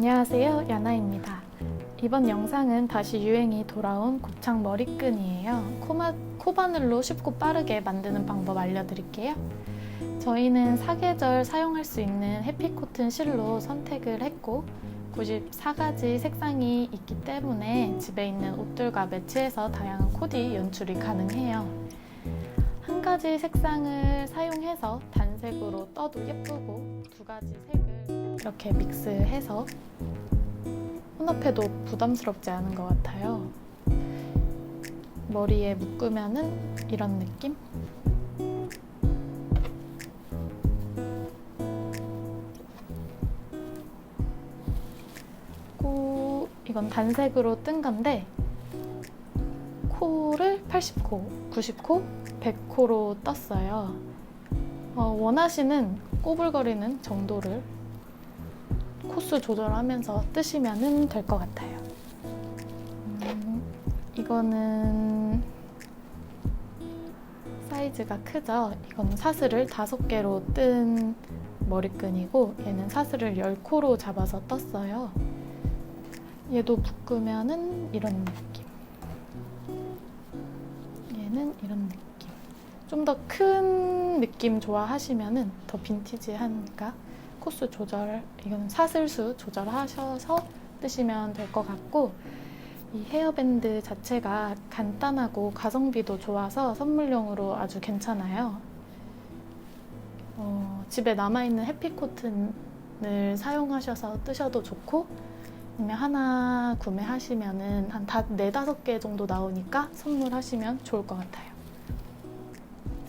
안녕하세요. 야나입니다. 이번 영상은 다시 유행이 돌아온 곱창 머리끈이에요. 코마, 코바늘로 쉽고 빠르게 만드는 방법 알려드릴게요. 저희는 사계절 사용할 수 있는 해피코튼 실로 선택을 했고 94가지 색상이 있기 때문에 집에 있는 옷들과 매치해서 다양한 코디 연출이 가능해요. 한 가지 색상을 사용해서 단색으로 떠도 예쁘고 두 가지 색을 이렇게 믹스해서 혼합해도 부담스럽지 않은 것 같아요. 머리에 묶으면은 이런 느낌? 코, 이건 단색으로 뜬 건데 코를 80코, 90코, 100코로 떴어요. 어, 원하시는 꼬불거리는 정도를 코스 조절하면서 뜨시면 될 것 같아요. 음, 이거는 사이즈가 크죠? 이건 사슬을 다섯 개로 뜬 머리끈이고 얘는 사슬을 10코로 잡아서 떴어요. 얘도 묶으면은 이런 느낌. 얘는 이런 느낌. 좀 더 큰 느낌 좋아하시면은 더 빈티지하니까 코스 조절, 이건 사슬수 조절하셔서 뜨시면 될 것 같고 이 헤어밴드 자체가 간단하고 가성비도 좋아서 선물용으로 아주 괜찮아요. 어, 집에 남아있는 해피코튼을 사용하셔서 뜨셔도 좋고 아니면 하나 구매하시면은 한 다, 네다섯 개 정도 나오니까 선물하시면 좋을 것 같아요.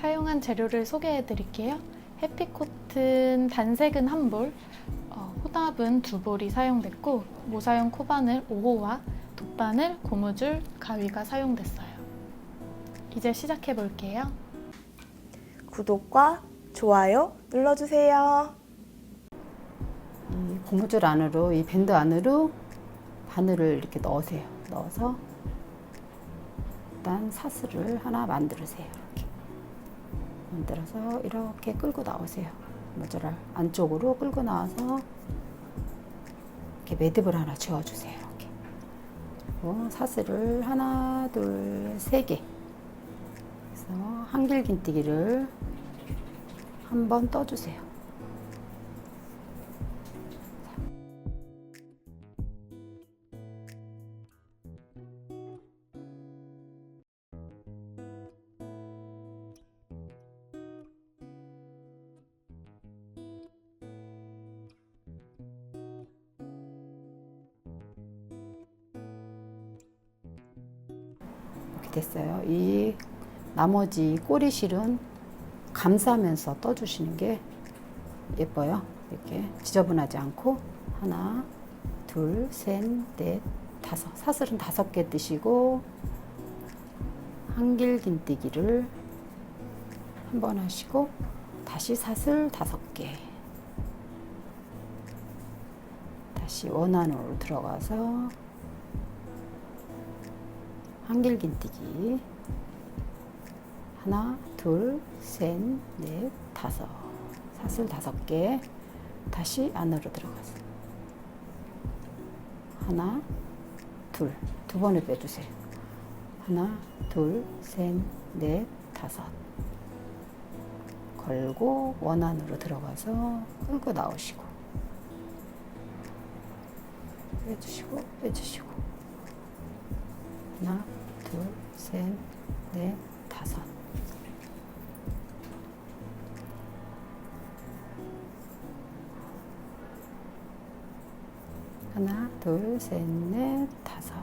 사용한 재료를 소개해 드릴게요. 해피코튼 단색은 한 볼, 어, 혼합은 두 볼이 사용됐고 모사용 코바늘 5호와 돗바늘, 고무줄, 가위가 사용됐어요. 이제 시작해 볼게요. 구독과 좋아요 눌러주세요. 이 고무줄 안으로 이 밴드 안으로 바늘을 이렇게 넣으세요. 넣어서 일단 사슬을 하나 만들으세요. 만들어서 이렇게 끌고 나오세요. 모자를 안쪽으로 끌고 나와서 이렇게 매듭을 하나 지어주세요. 이렇게 사슬을 하나, 둘, 세 개. 그래서 한길긴뜨기를 한번 떠주세요. 됐어요. 이 나머지 꼬리 실은 감싸면서 떠주시는 게 예뻐요. 이렇게 지저분하지 않고 하나, 둘, 셋, 넷, 다섯. 사슬은 다섯 개 뜨시고 한길긴뜨기를 한 번 하시고 다시 사슬 다섯 개. 다시 원안으로 들어가서 한길긴뜨기. 하나, 둘, 셋, 넷, 다섯. 사슬 다섯 개. 다시 안으로 들어가서 하나, 둘, 두 번을 빼주세요. 하나, 둘, 셋, 넷, 다섯. 걸고 원 안으로 들어가서 끌고 나오시고. 빼주시고 빼주시고 하나, 둘, 셋, 넷, 다섯. 하나, 둘, 셋, 넷, 다섯.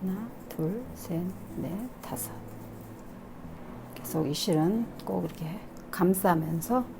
하나, 둘, 셋, 넷, 다섯. 계속 이 실은 꼭 이렇게 감싸면서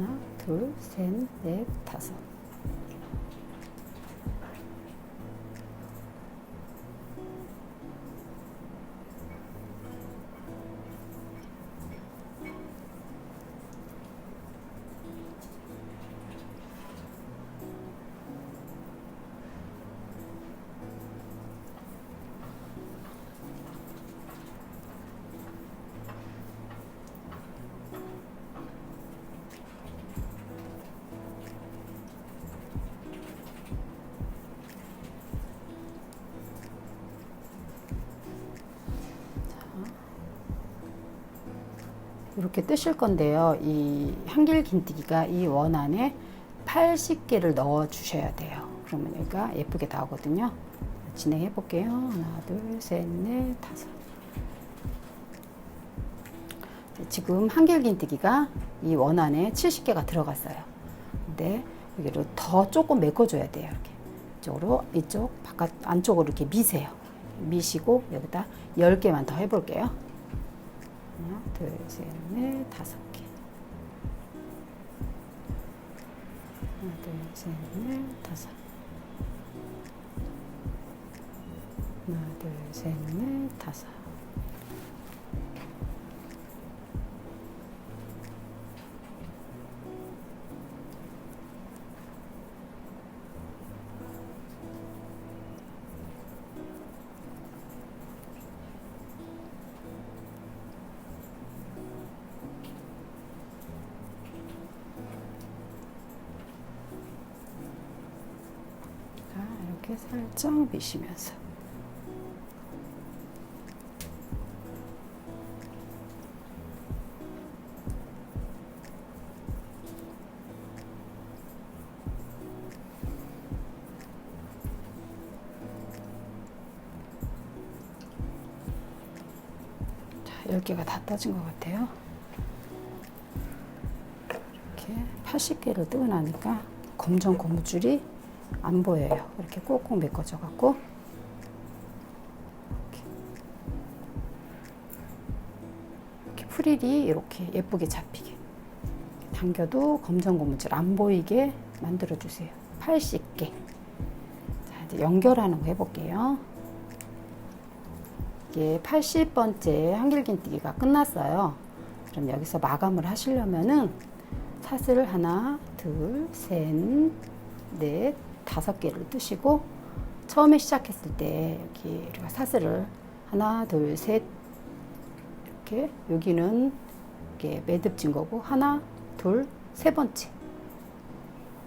하나, 둘, 셋, 넷, 다섯. 이렇게 뜨실 건데요. 이 한길 긴뜨기가 이 원 안에 80개를 넣어 주셔야 돼요. 그러면 여기가 예쁘게 나오거든요. 진행해 볼게요. 하나, 둘, 셋, 넷, 다섯. 지금 한길 긴뜨기가 이 원 안에 70개가 들어갔어요. 근데 여기를 더 조금 메꿔줘야 돼요. 이렇게 이쪽으로 이쪽 바깥 안쪽으로 이렇게 미세요. 미시고 여기다 10개만 더 해볼게요. 하나, 둘, 셋, 넷, 다섯 개. 하나, 둘, 셋, 넷, 다섯. 하나, 둘, 셋, 넷, 다섯. 이렇게 살짝 미시면서. 자, 10개가 다 떠진 것 같아요. 이렇게 80개를 뜨고 나니까 검정 고무줄이 안 보여요. 이렇게 꼭꼭 메꿔져 갖고 프릴이 이렇게 예쁘게 잡히게 당겨도 검정 고무줄 안 보이게 만들어 주세요. 80개. 자, 이제 연결하는 거 해볼게요. 이게 80번째 한길긴뜨기가 끝났어요. 그럼 여기서 마감을 하시려면은 사슬을 하나, 둘, 셋, 넷, 다섯 개를 뜨시고 처음에 시작했을 때 여기 우리가 사슬을 하나, 둘, 셋 이렇게 여기는 이게 매듭진 거고 하나, 둘, 세 번째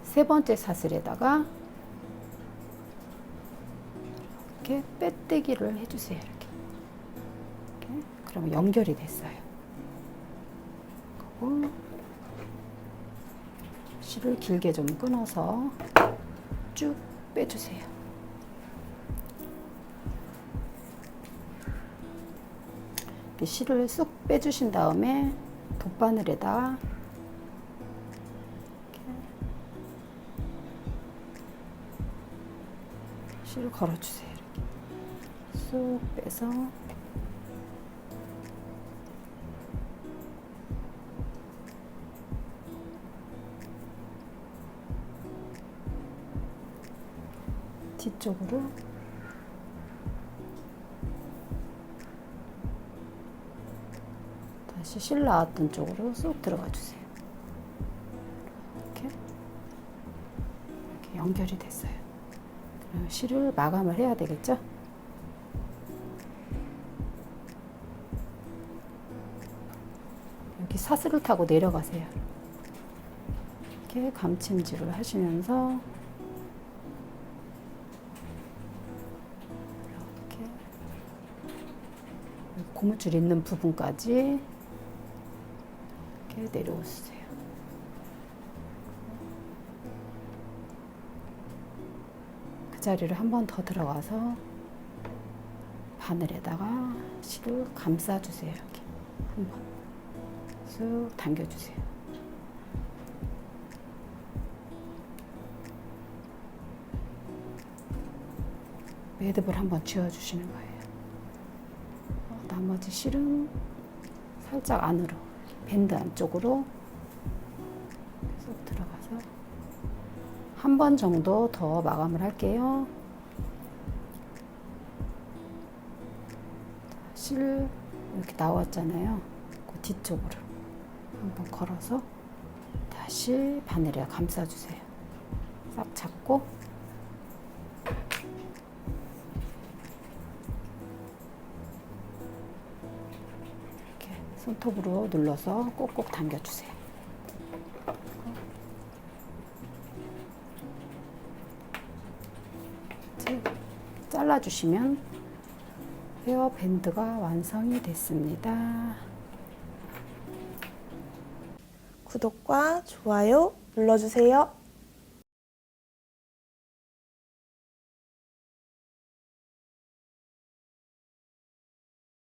세 번째 사슬에다가 이렇게 빼떼기를 해주세요. 이렇게. 이렇게. 그러면 연결이 됐어요. 실을 길게 좀 끊어서 쭉 빼주세요. 이렇게 실을 쑥 빼주신 다음에 돗바늘에다 실을 걸어주세요. 이렇게 쑥 빼서 뒤쪽으로 다시 실 나왔던 쪽으로 쏙 들어가 주세요. 이렇게 이렇게 연결이 됐어요. 그럼 실을 마감을 해야 되겠죠? 여기 사슬을 타고 내려가세요. 이렇게 감침질을 하시면서 고무줄 있는 부분까지 이렇게 내려오세요. 뒷자리를 한 번 더 들어가서 바늘에다가 실을 감싸주세요. 이렇게 한 번 쑥 당겨주세요. 매듭을 한번 쥐어주시는 거예요. 어, 나머지 실은 살짝 안으로 밴드 안쪽으로 쏙 들어가서 한 번 정도 더 마감을 할게요. 실 이렇게 나왔잖아요. 그 뒤쪽으로 한번 걸어서 다시 바늘에 감싸주세요. 싹 잡고 손톱으로 눌러서 꼭꼭 당겨주세요. 잘라주시면 헤어 밴드가 완성이 됐습니다. 구독과 좋아요 눌러주세요.